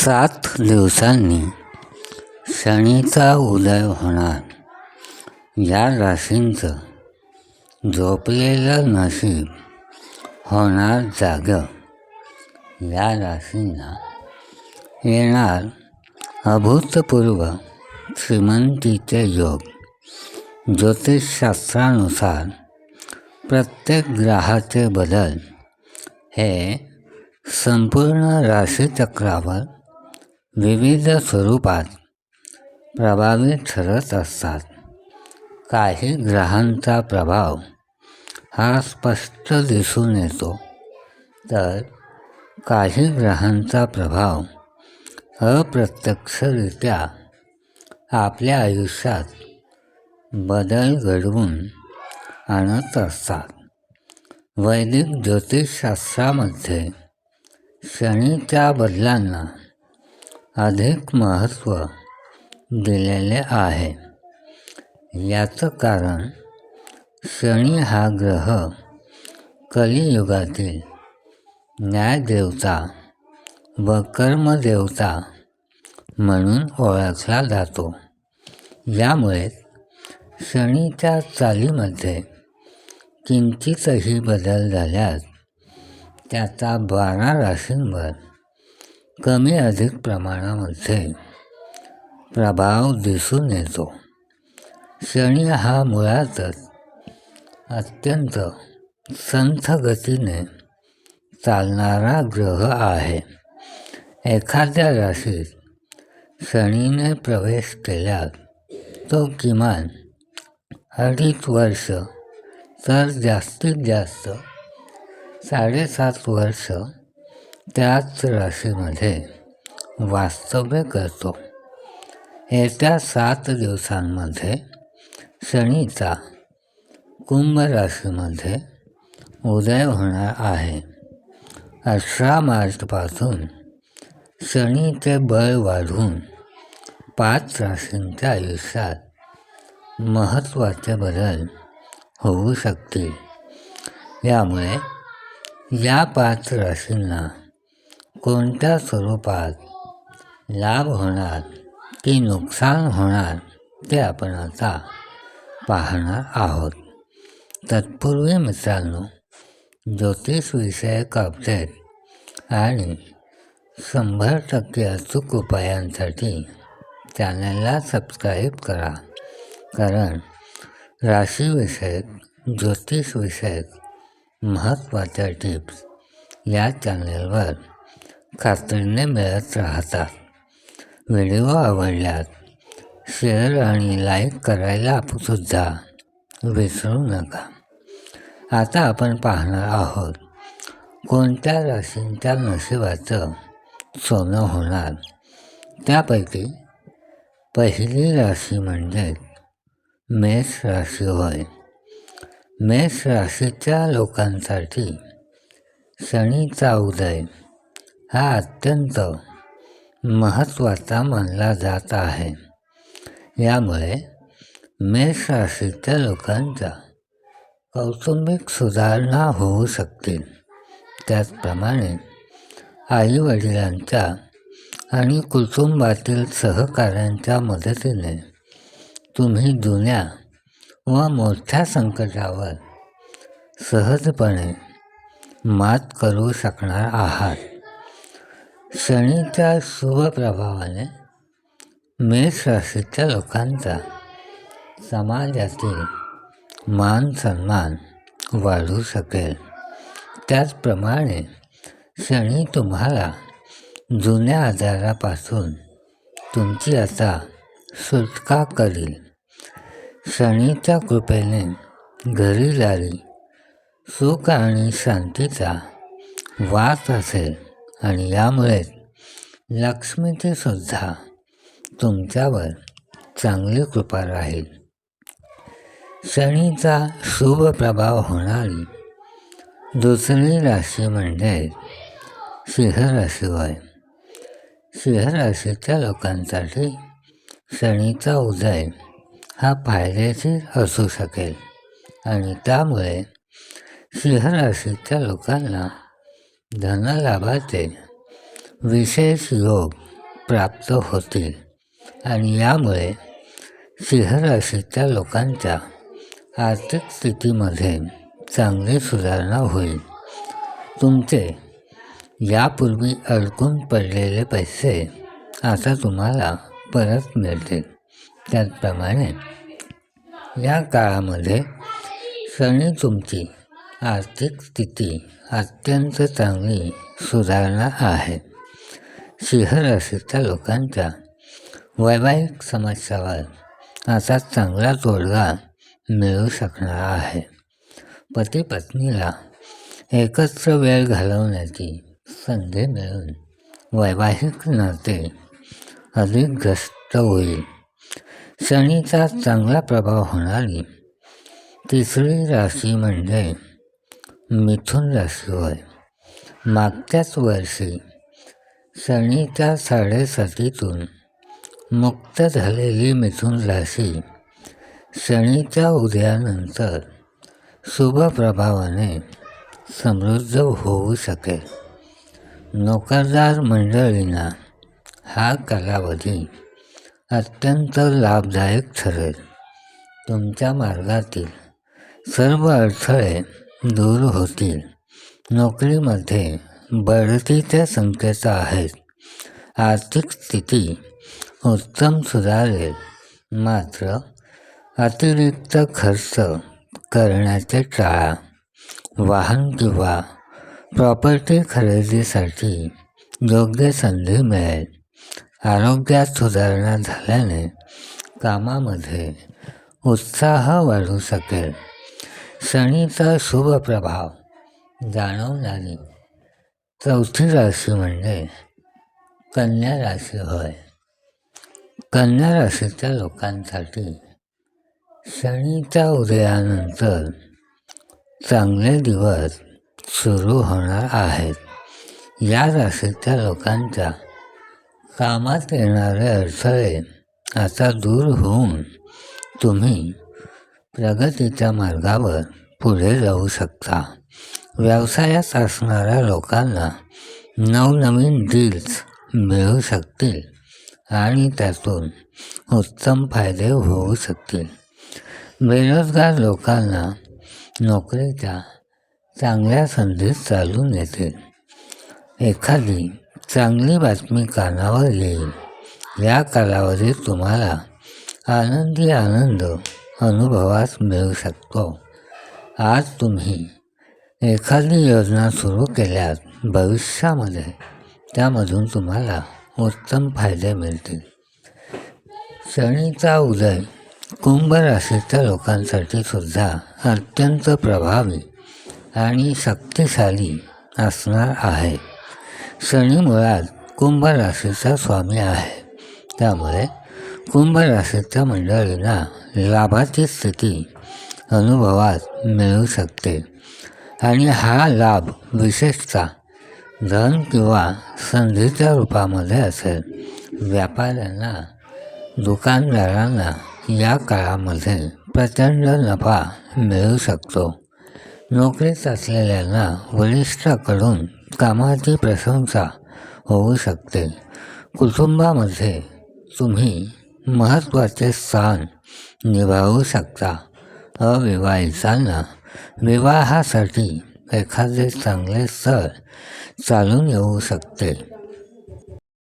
सात दिवसांनी शनीचा उदय होणार. या राशींचं झोपलेलं नशीब होणार जागं. या राशींना येणार अभूतपूर्व श्रीमंतीचे योग. ज्योतिषशास्त्रानुसार प्रत्येक ग्रहाचे बदल हे संपूर्ण राशीचक्रावर विविध स्वरूपात प्रभावी ठरत असतात. काही ग्रहांचा प्रभाव हा स्पष्ट दिसून येतो तर काही ग्रहांचा प्रभाव अप्रत्यक्षरित्या आपल्या आयुष्यात बदल घडवून आणत असतात. वैदिक ज्योतिषशास्त्रामध्ये शनीच्या बदलांना अधिक महत्त्व दिलेले आहे. याचं कारण शनी हा ग्रह कलियुगातील न्यायदेवता व कर्मदेवता म्हणून ओळखला जातो. यामुळे शनीच्या चालीमध्ये किंचितही बदल झाल्यास त्याचा बारा राशींवर कमी अधिक प्रमाणामध्ये प्रभाव दिसून येतो. शनी हा मुळातच अत्यंत संथ गतीने चालणारा ग्रह आहे. एखाद्या राशीत शनीने प्रवेश केल्यास तो किमान अडीच वर्ष तर जास्तीत जास्त साडेसात वर्ष त्याच राशीमध्ये वास्तव्य करतो. येत्या सात दिवसांमध्ये शनीचा कुंभ राशीमध्ये उदय होणार आहे. अठरा मार्चपासून शनीचे बळ वाढून पाच राशींच्या आयुष्यात महत्त्वाचे बदल होऊ शकतील. यामुळे या पाच राशींना कोणत्या स्वरूपात लाभ होणार की नुकसान होणार ते आपण आता पाहणार आहोत. तत्पूर्वी मित्रांनो ज्योतिषविषयक अपडेट आणि शंभर टक्के अचूक उपायांसाठी चॅनलला सबस्क्राईब करा. कारण राशीविषयक ज्योतिषविषयक महत्त्वाच्या टिप्स या चॅनलवर खात्रीने मिळत राहतात. व्हिडिओ आवडल्यास शेअर आणि लाईक करायला सुद्धा विसरू नका. आता आपण पाहणार आहोत कोणत्या राशींच्या नशिबाचं सोनं होणार? त्यापैकी पहिली राशी म्हणजे मेष राशी होय. मेष राशीच्या लोकांसाठी शनीचा उदय हा अत्यंत महत्त्वाचा मानला जात आहे. यामुळे मेष राशीच्या लोकांच्या कौटुंबिक सुधारणा होऊ शकतील त्याचप्रमाणे आईवडिलांच्या आणि कुटुंबातील सहकाऱ्यांच्या मदतीने तुम्ही जुन्या व मोठ्या संकटावर सहजपणे मात करू शकणार आहात. शनीच्या शुभ प्रभावाने मेष राशीच्या लोकांचा समाजातील मान सन्मान वाढू शकेल. त्याचप्रमाणे शनी तुम्हाला जुन्या आजारापासून तुमची आता सुटका करील. शनीच्या कृपेने घरी दारी सुख आणि शांतीचा वास असेल. आणि यामुळेच लक्ष्मीचे सुद्धा तुमच्यावर चांगली कृपा राहील. शनीचा शुभ प्रभाव होणारी दुसरी राशी म्हणजे सिंह राशी होय सिंह राशीच्या लोकांसाठी शनीचा उदय हा फायदेशीर असू शकेल आणि त्यामुळे सिंह राशीच्या लोकांना धनलाभाचे विशेष योग प्राप्त होतील आणि यामुळे सिंहराशीच्या लोकांच्या आर्थिक स्थितीमध्ये चांगली सुधारणा होईल. तुमचे यापूर्वी अडकून पडलेले पैसे आता तुम्हाला परत मिळतील. त्याचप्रमाणे या काळामध्ये शनी तुमची आर्थिक स्थिती अत्यंत चांगली सुधारणा आहे. शहर राशीच्या लोकांच्या वैवाहिक समस्यावर आता चांगला तोडगा मिळू शकणार आहे. पती पत्नीला एकत्र वेळ घालवण्याची संधी मिळून वैवाहिक नाते अधिक ग्रस्त होईल. शनीचा चांगला प्रभाव होणारी तिसरी राशी म्हणजे मिथुन राशी होय मागच्याच वर्षी शनीच्या साडेसातीतून मुक्त झालेली मिथुन राशी शनीच्या उदयानंतर शुभ प्रभावाने समृद्ध होऊ शकेल. नोकरदार मंडळींना हा कालावधी अत्यंत लाभदायक ठरेल. तुमच्या मार्गातील सर्व अडथळे दूर होतील नोकरीमध्ये बढतीचे संकेत आहेत आर्थिक स्थिती उत्तम सुधारेल मात्र अतिरिक्त खर्च करण्याचे टाळा। वाहन किंवा प्रॉपर्टी खरेदीसाठी योग्य संधी मिळेल। आरोग्यात सुधारणा झाल्याने कामामध्ये उत्साह वाढू शकेल। शनीचा शुभ प्रभाव जाणवणारी चौथी राशी म्हणजे कन्या राशी होय. कन्या राशीच्या लोकांसाठी शनीच्या उदयानंतर चांगले दिवस सुरू होणार आहेत. या राशीच्या लोकांच्या कामात येणारे अडथळे आता दूर होऊन तुम्ही प्रगतीच्या मार्गावर पुढे जाऊ शकता. व्यवसायात असणाऱ्या लोकांना नवनवीन डील्स मिळू शकतील आणि त्यातून उत्तम फायदे होऊ शकतील. बेरोजगार लोकांना नोकरीच्या चांगल्या संधी चालून येतील. एखादी चांगली बातमी कानावर येईल. या कालावधीत तुम्हाला आनंदी आनंद अनुभवास मिळू शकतो. आज तुम्ही एखादी योजना सुरू केल्यास भविष्यामध्ये त्यामधून तुम्हाला उत्तम फायदे मिळतील. शनीचा उदय कुंभ राशीच्या लोकांसाठी सुद्धा अत्यंत प्रभावी आणि शक्तिशाली असणार आहे. शनी मुळात कुंभ राशीचा स्वामी आहे. त्यामुळे कुंभ राशीच्या मंडळींना लाभाची स्थिती अनुभवात मिळू शकते. आणि हा लाभ विशेषतः धन किंवा संधीच्या रूपामध्ये असेल. व्यापाऱ्यांना दुकानदारांना या काळामध्ये प्रचंड नफा मिळू शकतो. नोकरीत असलेल्यांना वरिष्ठाकडून कामाची प्रशंसा होऊ शकते. कुटुंबामध्ये तुम्ही महत्त्वाचे स्थान निभावू शकता. अविवाहितांना विवाहासाठी एखादे चांगले स्थळ चालून येऊ शकते.